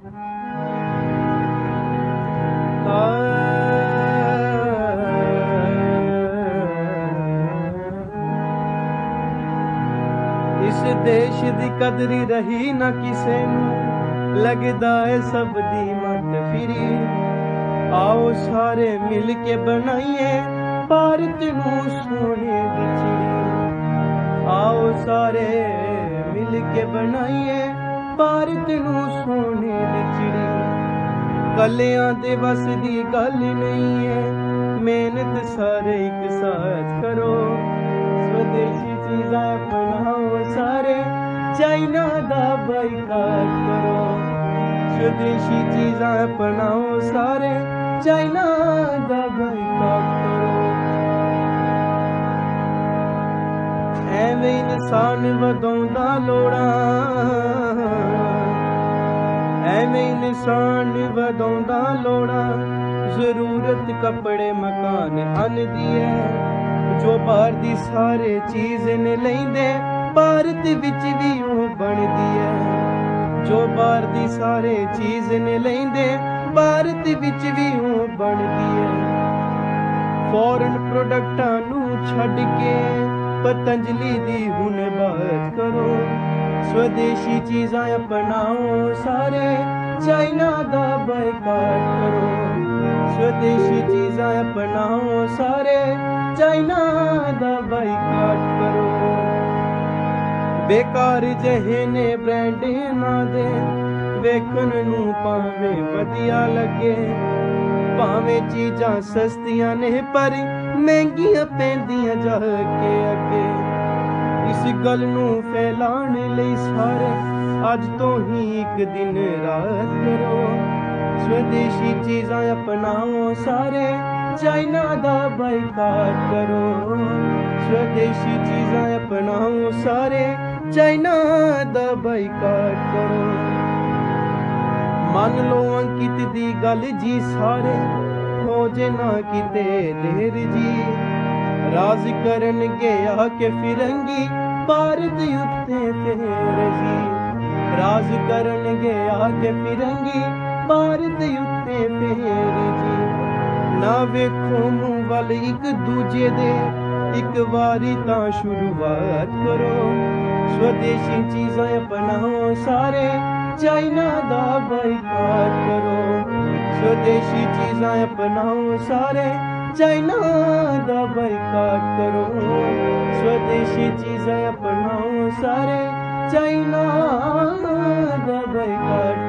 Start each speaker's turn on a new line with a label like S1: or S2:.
S1: ਇਸ ਦੇਸ਼ ਦੀ ਕਦਰੀ ਰਹੀ ਨਾ ਕਿਸੇ ਨੂੰ। ਲੱਗਦਾ ਏ ਸਭ ਦੀ ਮਤ ਫਿਰੀ। ਆਓ ਸਾਰੇ ਮਿਲ ਕੇ ਬਣਾਈਏ ਭਾਰਤ ਨੂੰ ਸੋਨੇ ਦੀ ਚਿੜੀ ਆਓ ਸਾਰੇ ਮਿਲ ਕੇ ਬਣਾਈਏ ਭਾਰਤ ਨੂੰ ਸੋਨੇ ਦੀ ਚਿੜੀ। ਕੱਲਿਆਂ ਦੇ ਵਸ ਦੀ ਗੱਲ ਨਹੀਂ ਹੈ ਮਿਹਨਤ ਸਾਰੇ ਇੱਕ ਸਾਥ ਕਰੋ। ਸਵਦੇਸ਼ੀ ਚੀਜ਼ਾਂ ਬਣਾਓ ਸਾਰੇ। ਚਾਈਨਾ ਦਾ ਬਾਈਕਾਟ ਕਰੋ। ਸਵਦੇਸ਼ੀ ਚੀਜ਼ਾਂ ਬਣਾਓ ਸਾਰੇ। ਚਾਈਨਾ ਦਾ ਬਾਈਕਾਟ ਕਰੋ। ਐਵੇਂ ਇਨਸਾਨ ਵਧਾਉਂਦਾ ਲੋੜਾਂ। ਐਵੇਂ ਇਨਸਾਨ ਵਧਾਉਂਦਾ ਲੋੜਾਂ, ਜ਼ਰੂਰਤ ਕੱਪੜੇ, ਮਕਾਨ ਅਨ ਦੀ ਹੈ। ਜੋ ਬਾਹਰ ਦੀ ਸਾਰੇ ਚੀਜ਼ ਨੇ ਲੈਂਦੇ, ਭਾਰਤ ਵਿੱਚ ਵੀ ਉਹ ਬਣਦੀ ਹੈ। ਜੋ ਬਾਹਰ ਦੀ ਸਾਰੇ ਚੀਜ਼ ਨੇ ਲੈਂਦੇ, ਭਾਰਤ ਵਿੱਚ ਵੀ ਉਹ ਬਣਦੀ ਹੈ। ਫੋਰਨ ਪ੍ਰੋਡਕਟਾਂ ਨੂੰ ਛੱਡ ਕੇ ਪਤੰਜਲੀ ਦੀ ਹੁਣ ਬਾਤ ਕਰੋ। ਸਵਦੇਸ਼ੀ ਚੀਜ਼ਾਂ ਅਪਣਾਓ ਸਾਰੇ, ਚਾਈਨਾ ਦਾ ਬਾਈਕਾਟ ਕਰੋ। ਸਵਦੇਸ਼ੀ ਚੀਜ਼ਾਂ ਅਪਣਾਓ ਸਾਰੇ, ਚਾਈਨਾ ਦਾ ਬਾਈਕਾਟ ਕਰੋ। ਬੇਕਾਰ ਜਹੇ ਨੇ ਬ੍ਰਾਂਡ ਨਾ ਦੇ, ਵੇਖਣ ਨੂੰ ਭਾਵੇਂ ਵਧੀਆ ਲੱਗੇ। ਭਾਵੇਂ ਚੀਜ਼ਾਂ ਸਸਤੀਆਂ ਨੇ, ਪਰ ਮਹਿੰਗੀਆਂ ਪੈਂਦੀਆਂ ਜਾ ਕੇ ਅੱਗੇ। ਇਸ ਗੱਲ ਨੂੰ ਫੈਲਾਉਣ ਲਈ ਸਾਰੇ, ਅੱਜ ਤੋਂ ਹੀ ਇੱਕ ਦਿਨ ਰਾਤ ਕਰੋ। ਸਵਦੇਸ਼ੀ ਚੀਜ਼ਾਂ ਅਪਣਾਓ ਸਾਰੇ, ਚਾਈਨਾ ਦਾ ਬਾਈਕਾਟ ਕਰੋ। ਸਵਦੇਸ਼ੀ ਚੀਜ਼ਾਂ ਅਪਣਾਓ ਸਾਰੇ, ਚਾਈਨਾ ਦਾ ਬਾਈਕਾਟ ਕਰੋ। ਮੰਨ ਲਓ ਅੰਕਿਤ ਦੀ ਗੱਲ ਜੀ ਸਾਰੇ, ਹੋ ਜੇ ਨਾ ਕਿਤੇ ਦੇਰ ਜੀ। ਰਾਜ ਕਰਨਗੇ ਗਿਆ ਕਿ ਫਿਰੰਗੀ ਭਾਰਤ ਉੱਤੇ ਫੇਰ ਜੀ ਰਾਜ ਕਰਨਗੇ ਗਿਆ ਕਿ ਫਿਰੰਗੀ ਭਾਰਤ ਉੱਤੇ ਫੇਰ ਜੀ ਨਾ ਵੇਖੋ ਮੂੰਹ ਵੱਲ ਇੱਕ ਦੂਜੇ ਦੇ, ਇੱਕ ਵਾਰੀ ਤਾਂ ਸ਼ੁਰੂਆਤ ਕਰੋ। ਸਵਦੇਸ਼ੀ ਚੀਜ਼ਾਂ ਅਪਣਾਓ ਸਾਰੇ, ਚਾਈਨਾ ਦਾ ਬਾਈਕਾਟ ਕਰੋ। ਸਵਦੇਸ਼ੀ ਚੀਜ਼ਾਂ ਅਪਣਾਓ ਸਾਰੇ, ਚਾਈਨਾ ਦਾ ਬਾਈਕਾਟ ਕਰੋ। ਸਵਦੇਸ਼ੀ ਚੀਜ਼ਾਂ ਅਪਣਾਓ ਸਾਰੇ ਚਾਈਨਾ ਦਾ ਬਾਈਕਾਟ